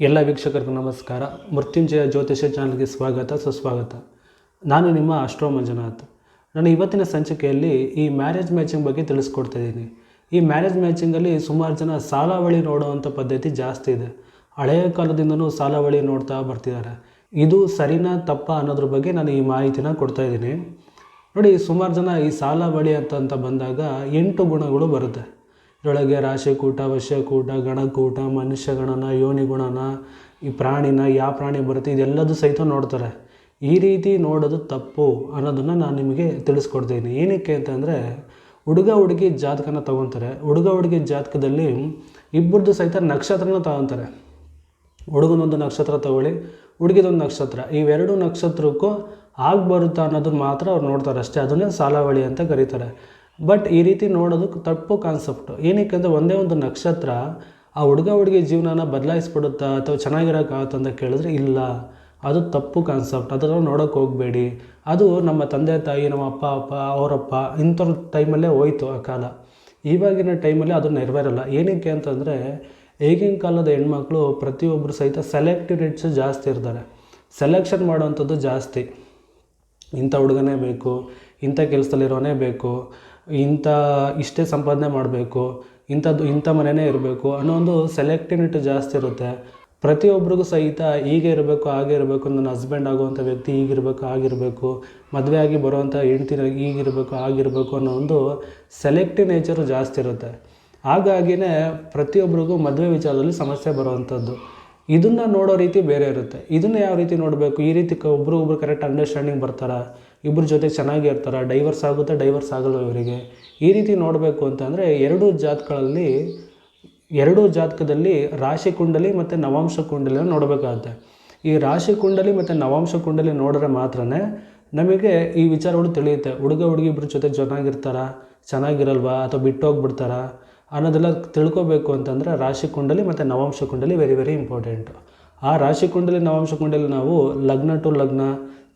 ಎಲ್ಲ ವೀಕ್ಷಕರಿಗೂ ನಮಸ್ಕಾರ. ಮೃತ್ಯುಂಜಯ ಜ್ಯೋತಿಷ ಚಾನಲ್ಗೆ ಸ್ವಾಗತ, ಸುಸ್ವಾಗತ. ನಾನು ನಿಮ್ಮ ಅಷ್ಟ್ರೋ ಮಂಜುನಾಥ್. ನಾನು ಇವತ್ತಿನ ಸಂಚಿಕೆಯಲ್ಲಿ ಈ ಮ್ಯಾರೇಜ್ ಮ್ಯಾಚಿಂಗ್ ಬಗ್ಗೆ ತಿಳಿಸ್ಕೊಡ್ತಾ ಇದ್ದೀನಿ. ಈ ಮ್ಯಾರೇಜ್ ಮ್ಯಾಚಿಂಗಲ್ಲಿ ಸುಮಾರು ಜನ ಸಾಲಾವಳಿ ನೋಡುವಂಥ ಪದ್ಧತಿ ಜಾಸ್ತಿ ಇದೆ. ಹಳೆಯ ಕಾಲದಿಂದನೂ ಸಾಲಾವಳಿ ನೋಡ್ತಾ ಬರ್ತಿದ್ದಾರೆ. ಇದು ಸರಿನಾ ತಪ್ಪ ಅನ್ನೋದ್ರ ಬಗ್ಗೆ ನಾನು ಈ ಮಾಹಿತಿನ ಕೊಡ್ತಾ ಇದ್ದೀನಿ. ನೋಡಿ, ಸುಮಾರು ಜನ ಈ ಸಾಲಾವಳಿ ಅಂತ ಅಂತ ಬಂದಾಗ ಎಂಟು ಗುಣಗಳು ಬರುತ್ತೆ. ಇದರೊಳಗೆ ರಾಶಿಕೂಟ, ವಶ್ಯಕೂಟ, ಗಣಕೂಟ ಮನುಷ್ಯ ಗಣನ ಯೋನಿ ಗುಣನ ಈ ಪ್ರಾಣಿನ ಯಾವ ಪ್ರಾಣಿ ಬರುತ್ತೆ, ಇದೆಲ್ಲದೂ ಸಹಿತ ನೋಡ್ತಾರೆ. ಈ ರೀತಿ ನೋಡೋದು ತಪ್ಪು ಅನ್ನೋದನ್ನು ನಾನು ನಿಮಗೆ ತಿಳಿಸ್ಕೊಡ್ತೀನಿ. ಏನಕ್ಕೆ ಅಂತಂದರೆ, ಹುಡುಗ ಹುಡುಗಿ ಜಾತಕನ ತೊಗೊತಾರೆ. ಹುಡುಗ ಹುಡುಗಿ ಜಾತಕದಲ್ಲಿ ಇಬ್ಬರದ್ದು ಸಹಿತ ನಕ್ಷತ್ರನ ತಗೊತಾರೆ. ಹುಡುಗನೊಂದು ನಕ್ಷತ್ರ ತಗೊಳ್ಳಿ, ಹುಡುಗಿದೊಂದು ನಕ್ಷತ್ರ. ಇವೆರಡು ನಕ್ಷತ್ರಕ್ಕೂ ಆಗಿ ಬರುತ್ತಾ ಅನ್ನೋದನ್ನ ಮಾತ್ರ ಅವ್ರು ನೋಡ್ತಾರೆ ಅಷ್ಟೇ. ಅದನ್ನೇ ಸಾಲಾವಳಿ ಅಂತ ಕರೀತಾರೆ. ಬಟ್ ಈ ರೀತಿ ನೋಡೋದಕ್ಕೆ ತಪ್ಪು ಕಾನ್ಸೆಪ್ಟು ಏನಕ್ಕೆ ಒಂದೇ ಒಂದು ನಕ್ಷತ್ರ ಆ ಹುಡುಗ ಹುಡುಗಿ ಜೀವನನ ಬದಲಾಯಿಸ್ಬಿಡುತ್ತಾ ಅಥವಾ ಚೆನ್ನಾಗಿರೋಕ್ಕಾಗುತ್ತೆ ಅಂತ ಕೇಳಿದ್ರೆ ಇಲ್ಲ. ಅದು ತಪ್ಪು ಕಾನ್ಸೆಪ್ಟ್ ಅದನ್ನು ನೋಡೋಕೆ ಹೋಗಬೇಡಿ. ಅದು ನಮ್ಮ ತಂದೆ, ತಾಯಿ, ನಮ್ಮ ಅಪ್ಪ ಅಪ್ಪ, ಅವರಪ್ಪ ಇಂಥವ್ರ ಟೈಮಲ್ಲೇ ಹೋಯ್ತು ಆ ಕಾಲ. ಇವಾಗಿನ ಟೈಮಲ್ಲಿ ಅದು ನೆರವೇರಲ್ಲ. ಏನಕ್ಕೆ ಅಂತಂದರೆ ಈಗಿನ ಕಾಲದ ಹೆಣ್ಮಕ್ಳು ಪ್ರತಿಯೊಬ್ಬರು ಸಹಿತ ಸೆಲೆಕ್ಟೆಡ್ ಜಾಸ್ತಿ ಇರ್ತಾರೆ. ಸೆಲೆಕ್ಷನ್ ಮಾಡೋವಂಥದ್ದು ಜಾಸ್ತಿ. ಇಂಥ ಹುಡುಗನೇ ಬೇಕು, ಇಂಥ ಕೆಲಸದಲ್ಲಿರೋನೇ ಬೇಕು ಇಂಥ ಇಷ್ಟೇ ಸಂಪಾದನೆ ಮಾಡಬೇಕು, ಇಂಥದ್ದು ಇಂಥ ಮನೆಯೇ ಇರಬೇಕು ಅನ್ನೋ ಒಂದು ಸೆಲೆಕ್ಟಿವಿಟಿ ಜಾಸ್ತಿ ಇರುತ್ತೆ. ಪ್ರತಿಯೊಬ್ಬರಿಗೂ ಸಹಿತ ಹೀಗೆ ಇರಬೇಕು, ಹಾಗೆ ಇರಬೇಕು ನನ್ನ ಹಸ್ಬೆಂಡ್ ಆಗುವಂಥ ವ್ಯಕ್ತಿ ಹೀಗಿರಬೇಕು ಆಗಿರಬೇಕು ಮದುವೆ ಆಗಿ ಬರುವಂಥ ಹೆಂಡ್ತಿನ ಹೀಗಿರಬೇಕು ಆಗಿರಬೇಕು ಅನ್ನೋ ಒಂದು ಸೆಲೆಕ್ಟಿವ್ ನೇಚರು ಜಾಸ್ತಿ ಇರುತ್ತೆ. ಹಾಗಾಗಿನೇ ಪ್ರತಿಯೊಬ್ಬರಿಗೂ ಮದುವೆ ವಿಚಾರದಲ್ಲಿ ಸಮಸ್ಯೆ ಬರುವಂಥದ್ದು. ಇದನ್ನು ನೋಡೋ ರೀತಿ ಬೇರೆ ಇರುತ್ತೆ. ಇದನ್ನು ಯಾವ ರೀತಿ ನೋಡಬೇಕು? ಈ ರೀತಿ ಒಬ್ರಿಗೊಬ್ರು ಒಬ್ರು ಕರೆಕ್ಟ್ ಅಂಡರ್ಸ್ಟ್ಯಾಂಡಿಂಗ್ ಬರ್ತಾರಾ? ಇಬ್ಬರ ಜೊತೆ ಚೆನ್ನಾಗಿ ಇರ್ತಾರ ಡೈವರ್ಸ್ ಆಗುತ್ತೆ ಡೈವರ್ಸ್ ಆಗಲ್ಲ ಇವರಿಗೆ. ಈ ರೀತಿ ನೋಡಬೇಕು ಅಂತಂದರೆ ಎರಡೂ ಜಾತಗಳಲ್ಲಿ ಎರಡೂ ಜಾತಕದಲ್ಲಿ ರಾಶಿ ಕುಂಡಲಿ ಮತ್ತು ನವಾಂಶ ಕುಂಡಲಿನ ನೋಡಬೇಕಾಗುತ್ತೆ. ಈ ರಾಶಿ ಕುಂಡಲಿ ಮತ್ತು ನವಾಂಶ ಕುಂಡಲಿ ನೋಡಿದ್ರೆ ಮಾತ್ರ ನಮಗೆ ಈ ವಿಚಾರಗಳು ತಿಳಿಯುತ್ತೆ. ಹುಡುಗ, ಹುಡುಗಿ ಇಬ್ಬರ ಜೊತೆ ಚೆನ್ನಾಗಿರ್ತಾರ, ಚೆನ್ನಾಗಿರಲ್ವಾ ಅಥವಾ ಬಿಟ್ಟು ಹೋಗ್ಬಿಡ್ತಾರಾ ಅನ್ನೋದೆಲ್ಲ ತಿಳ್ಕೊಬೇಕು ಅಂತಂದರೆ ರಾಶಿ ಕುಂಡಲಿ ಮತ್ತು ನವಾಂಶ ಕುಂಡಲಿ ವೆರಿ ವೆರಿ ಇಂಪಾರ್ಟೆಂಟು ಆ ರಾಶಿ ಕುಂಡಲಿ, ನವಾಂಶ ಕುಂಡಲಿ ನಾವು ಲಗ್ನ ಟು ಲಗ್ನ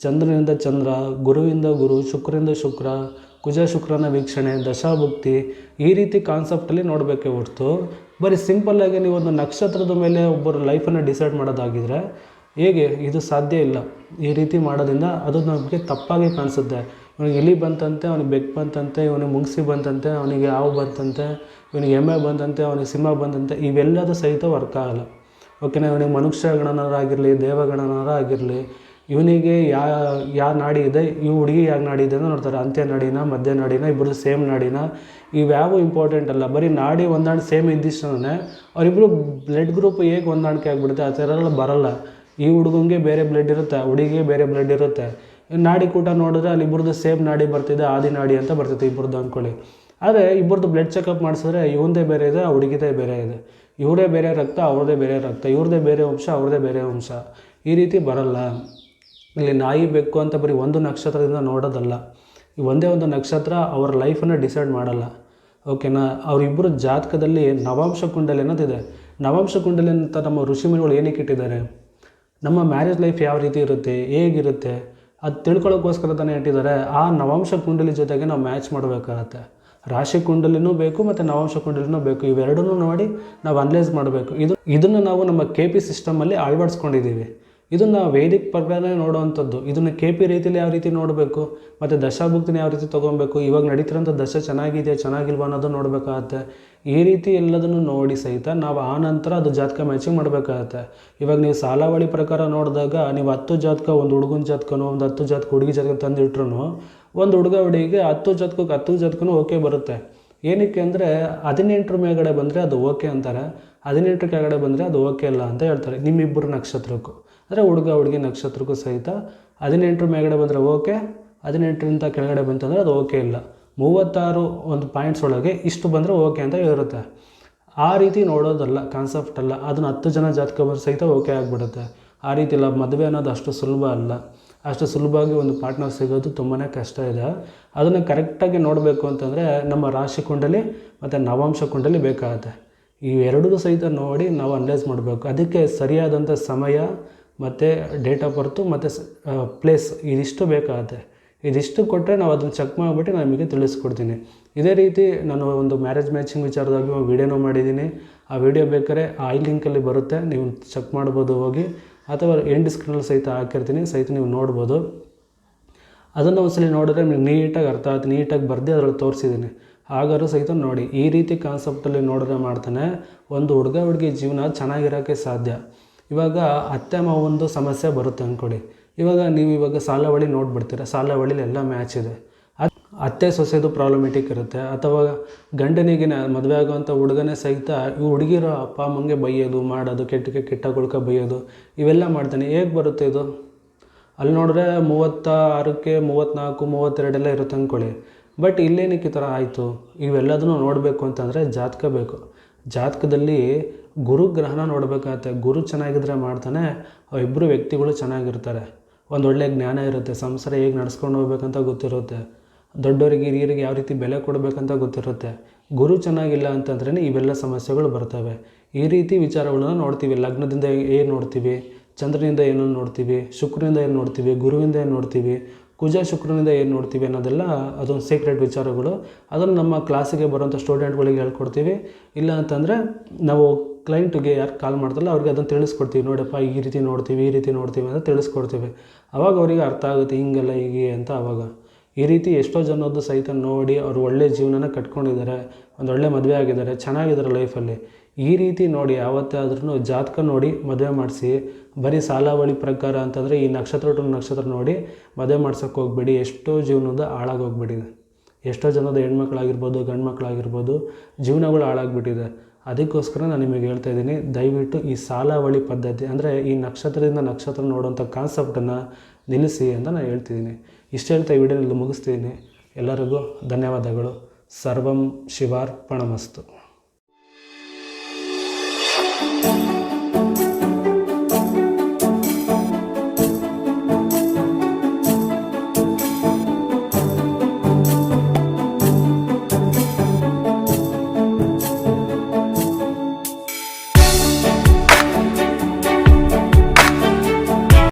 ಚಂದ್ರನಿಂದ ಚಂದ್ರ, ಗುರುವಿಂದ ಗುರು ಶುಕ್ರದಿಂದ ಶುಕ್ರ, ಕುಜ ಶುಕ್ರನ ವೀಕ್ಷಣೆ, ದಶಾಭುಕ್ತಿ ಈ ರೀತಿ ಕಾನ್ಸೆಪ್ಟಲ್ಲಿ ನೋಡಬೇಕೇ ಹೊರ್ತು. ಬರೀ ಸಿಂಪಲ್ಲಾಗಿ ನೀವು ಒಂದು ನಕ್ಷತ್ರದ ಮೇಲೆ ಒಬ್ಬರು ಲೈಫನ್ನು ಡಿಸೈಡ್ ಮಾಡೋದಾಗಿದ್ರೆ ಹೇಗೆ? ಇದು ಸಾಧ್ಯ ಇಲ್ಲ. ಈ ರೀತಿ ಮಾಡೋದ್ರಿಂದ ಅದು ನಮಗೆ ತಪ್ಪಾಗಿ ಕಾಣಿಸುತ್ತೆ. ಇವನಿಗೆ ಇಲಿ ಬಂತಂತೆ, ಅವನಿಗೆ ಬೆಕ್ಕು ಬಂತಂತೆ, ಇವನಿಗೆ ಮುಂಗ್ಸಿ ಬಂತಂತೆ, ಅವನಿಗೆ ಹಾವು ಬಂತಂತೆ, ಇವನಿಗೆ ಎಮ್ಮೆ ಬಂತಂತೆ, ಅವನಿಗೆ ಸಿಂಹ ಬಂತಂತೆ, ಇವೆಲ್ಲದೂ ಸಹಿತ ವರ್ಕ್ ಆಗಲ್ಲ ಓಕೆನಾ? ಇವನಿಗೆ ಮನುಷ್ಯ ಗಣನಾರ ಆಗಿರಲಿ ದೇವಗಣನಾರ ಆಗಿರಲಿ ಇವನಿಗೆ ಯಾ ಯಾವ ನಾಡಿ ಇದೆ ಈ ಹುಡುಗಿ ಯಾವ ನಾಡಿ ಇದೆ ಅಂತ ನೋಡ್ತಾರೆ. ಅಂತ್ಯ ನಾಡಿನ, ಮಧ್ಯ ನಾಡಿನ ಇಬ್ಬರು ಸೇಮ್ ನಾಡಿನ. ಇವ್ಯಾವು ಇಂಪಾರ್ಟೆಂಟ್ ಅಲ್ಲ. ಬರೀ ನಾಡಿ ಹೊಂದಾಣಿಕೆ ಸೇಮ್ ಇದ್ದಿಷ್ಟೇ ಅವರಿಬ್ಬರು ಬ್ಲಡ್ ಗ್ರೂಪ್ ಹೇಗೆ ಹೊಂದಾಣಿಕೆ ಆಗಿಬಿಡುತ್ತೆ? ಆ ಥರ ಎಲ್ಲ ಬರಲ್ಲ. ಈ ಹುಡುಗಂಗೆ ಬೇರೆ ಬ್ಲಡ್ ಇರುತ್ತೆ ಹುಡುಗಿಗೆ ಬೇರೆ ಬ್ಲಡ್ ಇರುತ್ತೆ. ನಾಡಿ ಕೂಟ ನೋಡಿದ್ರೆ ಅಲ್ಲಿ ಇಬ್ಬರದ್ದು ಸೇಮ್ ನಾಡಿ ಬರ್ತಿದೆ, ಆದಿ ನಾಡಿ ಅಂತ ಬರ್ತೈತೆ ಇಬ್ಬರದ್ದು ಅಂದ್ಕೊಳ್ಳಿ. ಆದರೆ ಇಬ್ಬರದ್ದು ಬ್ಲಡ್ ಚೆಕಪ್ ಮಾಡಿಸಿದ್ರೆ ಇವಂದೇ ಬೇರೆ ಇದೆ, ಆ ಹುಡುಗಿದೇ ಬೇರೆ ಇದೆ. ಇವರೇ ಬೇರೆ ರಕ್ತ ಅವ್ರದ್ದೇ ಬೇರೆ ರಕ್ತ. ಇವ್ರದ್ದೇ ಬೇರೆ ವಂಶ ಅವ್ರದ್ದೇ ಬೇರೆ ವಂಶ. ಈ ರೀತಿ ಬರಲ್ಲ. ಇಲ್ಲಿ ನಾಯಿ ಬೆಕ್ಕು ಅಂತ ಬರೀ ಒಂದು ನಕ್ಷತ್ರದಿಂದ ನೋಡೋದಲ್ಲ. ಈ ಒಂದೇ ಒಂದು ನಕ್ಷತ್ರ ಅವರ ಲೈಫನ್ನು ಡಿಸೈಡ್ ಮಾಡಲ್ಲ. ಓಕೆನಾ ಅವರಿಬ್ಬರು ಜಾತಕದಲ್ಲಿ ನವಾಂಶ ಕುಂಡಲಿ ಅನ್ನೋದಿದೆ. ನವಾಂಶ ಕುಂಡಲಿ ಅಂತ ನಮ್ಮ ಋಷಿಮುನಿಗಳು ಏನಕ್ಕೆ ಇಟ್ಟಿದ್ದಾರೆ? ನಮ್ಮ ಮ್ಯಾರೇಜ್ ಲೈಫ್ ಯಾವ ರೀತಿ ಇರುತ್ತೆ? ಹೇಗಿರುತ್ತೆ? ಅದು ತಿಳ್ಕೊಳ್ಳೋಕ್ಕೋಸ್ಕರ ತಾನೇ ಇಟ್ಟಿದ್ದಾರೆ. ಆ ನವಾಂಶ ಕುಂಡಲಿ ಜೊತೆಗೆ ನಾವು ಮ್ಯಾಚ್ ಮಾಡಬೇಕಾಗತ್ತೆ. ರಾಶಿ ಕುಂಡಲಿನೂ ಬೇಕು ಮತ್ತು ನವಾಂಶ ಕುಂಡಲಿನೂ ಬೇಕು. ಇವೆರಡನ್ನೂ ನೋಡಿ ನಾವು ಅನಲೈಸ್ ಮಾಡಬೇಕು. ಇದು, ಇದನ್ನು ನಾವು ನಮ್ಮ ಕೆ ಪಿ ಸಿಸ್ಟಮಲ್ಲಿ ಅಳವಡಿಸ್ಕೊಂಡಿದ್ದೀವಿ. ಇದನ್ನು ವೇದಿಕ್ ಪರ್ವನೇ ನೋಡುವಂಥದ್ದು. ಇದನ್ನು ಕೆ ಪಿ ರೀತಿಯಲ್ಲಿ ಯಾವ ರೀತಿ ನೋಡಬೇಕು, ಮತ್ತು ದಶಾಭುಕ್ತಿನ ಯಾವ ರೀತಿ ತೊಗೊಬೇಕು, ಇವಾಗ ನಡೀತಿರೋಂಥ ದಶ ಚೆನ್ನಾಗಿದೆಯಾ, ಚೆನ್ನಾಗಿಲ್ವ ಅನ್ನೋದು ನೋಡಬೇಕಾಗತ್ತೆ. ಈ ರೀತಿ ಎಲ್ಲದನ್ನು ನೋಡಿ ಸಹಿತ ನಾವು ಆ ನಂತರ ಅದು ಜಾತಕ ಮ್ಯಾಚಿಂಗ್ ಮಾಡಬೇಕಾಗತ್ತೆ. ಇವಾಗ ನೀವು ಸಾಲಾವಳಿ ಪ್ರಕಾರ ನೋಡಿದಾಗ ನೀವು ಹತ್ತು ಜಾತಕ, ಒಂದು ಹುಡುಗನ ಜಾತಕನೋ, ಒಂದು ಹತ್ತು ಜಾತಕ ಹುಡುಗಿ ಜಾತಕ ತಂದಿಟ್ರು ಒಂದು ಹುಡುಗ ಹುಡುಗಿಗೆ ಹತ್ತು ಜಾತಕಕ್ಕೆ ಹತ್ತು ಜಾತಕನೂ ಓಕೆ ಬರುತ್ತೆ. ಏನಕ್ಕೆ ಅಂದರೆ ಹದಿನೆಂಟರ ಮೇಲ್ಗಡೆ ಬಂದರೆ ಅದು ಓಕೆ ಅಂತಾರೆ ಹದಿನೆಂಟರ ಕೆಳಗಡೆ ಬಂದರೆ ಅದು ಓಕೆ ಅಲ್ಲ ಅಂತ ಹೇಳ್ತಾರೆ ನಿಮ್ಮಿಬ್ಬರು ನಕ್ಷತ್ರಕ್ಕೂ. ಅಂದರೆ ಹುಡುಗ, ಹುಡುಗಿ ನಕ್ಷತ್ರಕ್ಕೂ ಸಹಿತ ಹದಿನೆಂಟರ ಮೇಲ್ಗಡೆ ಬಂದರೆ ಓಕೆ ಹದಿನೆಂಟರಿಂದ ಕೆಳಗಡೆ ಬಂತಂದರೆ ಅದು ಓಕೆ ಇಲ್ಲ. ಮೂವತ್ತಾರು ಒಂದು ಪಾಯಿಂಟ್ಸ್ ಒಳಗೆ ಇಷ್ಟು ಬಂದರೆ ಓಕೆ ಅಂತ ಇರುತ್ತೆ. ಆ ರೀತಿ ನೋಡೋದಲ್ಲ ಕಾನ್ಸೆಪ್ಟ್ ಅಲ್ಲ. ಅದನ್ನು ಹತ್ತು ಜನ ಜಾತಕ ಸಹಿತ ಓಕೆ ಆಗಿಬಿಡುತ್ತೆ. ಆ ರೀತಿ ಇಲ್ಲ, ಮದುವೆ ಅನ್ನೋದು ಅಷ್ಟು ಸುಲಭ ಅಲ್ಲ. ಅಷ್ಟು ಸುಲಭವಾಗಿ ಒಂದು ಪಾರ್ಟ್ನರ್ ಸಿಗೋದು ತುಂಬಾ ಕಷ್ಟ ಇದೆ. ಅದನ್ನು ಕರೆಕ್ಟಾಗಿ ನೋಡಬೇಕು ಅಂತಂದರೆ ನಮ್ಮ ರಾಶಿ ಕುಂಡಲಿ ಮತ್ತು ನವಾಂಶ ಕುಂಡಲಿ ಬೇಕಾಗುತ್ತೆ. ಈ ಎರಡೂ ಸಹಿತ ನೋಡಿ ನಾವು ಅನಲೈಸ್ ಮಾಡಬೇಕು. ಅದಕ್ಕೆ ಸರಿಯಾದಂಥ ಸಮಯ ಮತ್ತು ಡೇಟ್ ಆಫ್ ಬರ್ತು ಮತ್ತು ಪ್ಲೇಸ್ ಇದಿಷ್ಟು ಬೇಕಾಗುತ್ತೆ. ಇದಿಷ್ಟು ಕೊಟ್ಟರೆ ನಾವು ಅದನ್ನು ಚೆಕ್ ಮಾಡಿಬಿಟ್ಟು ನಾನು ನಿಮಗೆ ತಿಳಿಸ್ಕೊಡ್ತೀನಿ. ಇದೇ ರೀತಿ ನಾನು ಒಂದು ಮ್ಯಾರೇಜ್ ಮ್ಯಾಚಿಂಗ್ ವಿಚಾರದಾಗಿ ವೀಡಿಯೋನೂ ಮಾಡಿದ್ದೀನಿ. ಆ ವಿಡಿಯೋ ಬೇಕಾದ್ರೆ ಆ ಐ ಲಿಂಕಲ್ಲಿ ಬರುತ್ತೆ. ನೀವು ಚೆಕ್ ಮಾಡ್ಬೋದು ಹೋಗಿ. ಅಥವಾ ಎಂಡ್ ಸ್ಕ್ರೀನಲ್ಲಿ ಸಹಿತ ಹಾಕಿರ್ತೀನಿ. ಸಹಿತ ನೀವು ನೋಡ್ಬೋದು. ಅದನ್ನು ಒಂದ್ಸಲಿ ನೋಡಿದ್ರೆ ನಿಮ್ಗೆ ನೀಟಾಗಿ ಅರ್ಥ ಆಯ್ತು ನೀಟಾಗಿ ಬರ್ದೇ ಅದರಲ್ಲಿ ತೋರಿಸಿದ್ದೀನಿ. ಹಾಗಾದ್ರೂ ಸಹಿತ ನೋಡಿ. ಈ ರೀತಿ ಕಾನ್ಸೆಪ್ಟಲ್ಲಿ ನೋಡಿದ್ರೆ ಮಾಡ್ತಾನೆ. ಒಂದು ಹುಡುಗ ಹುಡುಗಿ ಜೀವನ ಚೆನ್ನಾಗಿರೋಕ್ಕೆ ಸಾಧ್ಯ. ಇವಾಗ ಅತ್ತೆ ಮಾವೊಂದು ಸಮಸ್ಯೆ ಬರುತ್ತೆ ಅಂದ್ಕೊಡಿ ಇವಾಗ ನೀವು ಇವಾಗ ಸಾಲವಳಿ ನೋಡ್ಬಿಡ್ತೀರ? ಸಾಲವಳಿಲಿ ಎಲ್ಲ ಮ್ಯಾಚ್ ಇದೆ. ಅತ್ ಅತ್ತೆ ಸೊಸೆದು ಪ್ರಾಬ್ಲಮೆಟಿಕ್ ಇರುತ್ತೆ. ಅಥವಾ ಗಂಡನಿಗೆ ಮದುವೆ ಆಗುವಂಥ ಹುಡುಗನೇ ಸಹಿತ ಇವು ಹುಡುಗಿರೋ ಅಪ್ಪ ಅಮ್ಮಂಗೆ ಬೈಯೋದು, ಮಾಡೋದು ಕೆಟ್ಟ ಕೆಟ್ಟ ಕುಳ್ಕ ಬೈಯೋದು, ಇವೆಲ್ಲ ಮಾಡ್ತಾನೆ. ಹೇಗೆ ಬರುತ್ತೆ ಇದು? ಅಲ್ಲಿ ನೋಡಿದ್ರೆ ಮೂವತ್ತ ಆರಕ್ಕೆ ಮೂವತ್ತ್ನಾಲ್ಕು ಮೂವತ್ತೆರಡೆಲ್ಲ ಇರುತ್ತೆ ಅಂದ್ಕೊಳ್ಳಿ. ಬಟ್ ಇಲ್ಲೇನಕ್ಕೆ ಈ ಥರ ಆಯಿತು? ಇವೆಲ್ಲದನ್ನು ನೋಡಬೇಕು ಅಂತಂದರೆ ಜಾತಕ ಬೇಕು. ಜಾತಕದಲ್ಲಿ ಗುರು ಗ್ರಹಣ ನೋಡಬೇಕಾಗತ್ತೆ. ಗುರು ಚೆನ್ನಾಗಿದ್ರೆ ಮಾಡ್ತಾನೆ ಇಬ್ಬರು ವ್ಯಕ್ತಿಗಳು ಚೆನ್ನಾಗಿರ್ತಾರೆ. ಒಂದು ಒಳ್ಳೆಯ ಜ್ಞಾನ ಇರುತ್ತೆ. ಸಂಸಾರ ಹೇಗೆ ನಡ್ಸ್ಕೊಂಡು ಹೋಗ್ಬೇಕಂತ ಗೊತ್ತಿರುತ್ತೆ. ದೊಡ್ಡವರಿಗೆ, ಹಿರಿಯರಿಗೆ ಯಾವ ರೀತಿ ಬೆಲೆ ಕೊಡಬೇಕಂತ ಗೊತ್ತಿರುತ್ತೆ. ಗುರು ಚೆನ್ನಾಗಿಲ್ಲ ಅಂತಂದ್ರೇ ಇವೆಲ್ಲ ಸಮಸ್ಯೆಗಳು ಬರ್ತವೆ. ಈ ರೀತಿ ವಿಚಾರಗಳನ್ನ ನೋಡ್ತೀವಿ. ಲಗ್ನದಿಂದ ಏನು ನೋಡ್ತೀವಿ? ಚಂದ್ರನಿಂದ ಏನನ್ನು ನೋಡ್ತೀವಿ? ಶುಕ್ರನಿಂದ ಏನು ನೋಡ್ತೀವಿ? ಗುರುವಿಂದ ಏನು ನೋಡ್ತೀವಿ? ಕುಜ ಶುಕ್ರನಿಂದ ಏನು ನೋಡ್ತೀವಿ ಅನ್ನೋದೆಲ್ಲ ಅದೊಂದು ಸೀಕ್ರೆಟ್ ವಿಚಾರಗಳು. ಅದನ್ನು ನಮ್ಮ ಕ್ಲಾಸಿಗೆ ಬರೋಂಥ ಸ್ಟೂಡೆಂಟ್ಗಳಿಗೆ ಹೇಳ್ಕೊಡ್ತೀವಿ. ಇಲ್ಲ ಅಂತಂದರೆ ನಾವು ಕ್ಲೈಂಟಿಗೆ ಯಾರು ಕಾಲ್ ಮಾಡ್ತಾರಲ್ಲ, ಅವ್ರಿಗೆ ಅದನ್ನು ತಿಳಿಸ್ಕೊಡ್ತೀವಿ. ನೋಡಪ್ಪ, ಈ ರೀತಿ ನೋಡ್ತೀವಿ, ಈ ರೀತಿ ನೋಡ್ತೀವಿ ಅಂತ ತಿಳಿಸ್ಕೊಡ್ತೀವಿ. ಅವಾಗ ಅವರಿಗೆ ಅರ್ಥ ಆಗುತ್ತೆ, ಹಿಂಗೆಲ್ಲ ಹೀಗೆ ಅಂತ ಅವಾಗ. ಈ ರೀತಿ ಎಷ್ಟೋ ಜನದ್ದು ಸಹಿತ ನೋಡಿ ಅವರು ಒಳ್ಳೆ ಜೀವನನ ಕಟ್ಕೊಂಡಿದ್ದಾರೆ. ಒಂದು ಒಳ್ಳೆ ಮದುವೆ ಆಗಿದ್ದಾರೆ, ಚೆನ್ನಾಗಿದ್ದಾರೆ ಲೈಫಲ್ಲಿ ಈ ರೀತಿ ನೋಡಿ ಯಾವತ್ತೇ ಆದ್ರೂ ಜಾತಕ ನೋಡಿ ಮದುವೆ ಮಾಡಿಸಿ, ಬರೀ ಸಾಲಾವಳಿ ಪ್ರಕಾರ ಅಂತಂದರೆ ಈ ನಕ್ಷತ್ರ ಟು ನಕ್ಷತ್ರ ನೋಡಿ ಮದುವೆ ಮಾಡ್ಸೋಕ್ಕೆ ಹೋಗ್ಬೇಡಿ. ಎಷ್ಟೋ ಜೀವನದ ಹಾಳಾಗೋಗ್ಬಿಟ್ಟಿದೆ. ಎಷ್ಟೋ ಜನದ ಹೆಣ್ಮಕ್ಳಾಗಿರ್ಬೋದು ಗಂಡು ಮಕ್ಕಳಾಗಿರ್ಬೋದು ಜೀವನಗಳು ಹಾಳಾಗ್ಬಿಟ್ಟಿದೆ. ಅದಕ್ಕೋಸ್ಕರ ನಾನು ನಿಮಗೆ ಹೇಳ್ತಾ ಇದ್ದೀನಿ, ದಯವಿಟ್ಟು ಈ ಸಾಲಾವಳಿ ಪದ್ಧತಿ, ಅಂದರೆ ಈ ನಕ್ಷತ್ರದಿಂದ ನಕ್ಷತ್ರ ನೋಡುವಂಥ ಕಾನ್ಸೆಪ್ಟನ್ನು ನಿಲ್ಲಿಸಿ ಅಂತ ನಾನು ಹೇಳ್ತಿದ್ದೀನಿ. ಇಷ್ಟು ಹೇಳ್ತಾ ಈ ವಿಡಿಯೋನಲ್ಲಿ ಮುಗಿಸ್ತಿದ್ದೀನಿ ಎಲ್ಲರಿಗೂ ಧನ್ಯವಾದಗಳು. ಸರ್ವಂ ಶಿವಾರ್ಪಣಮಸ್ತು.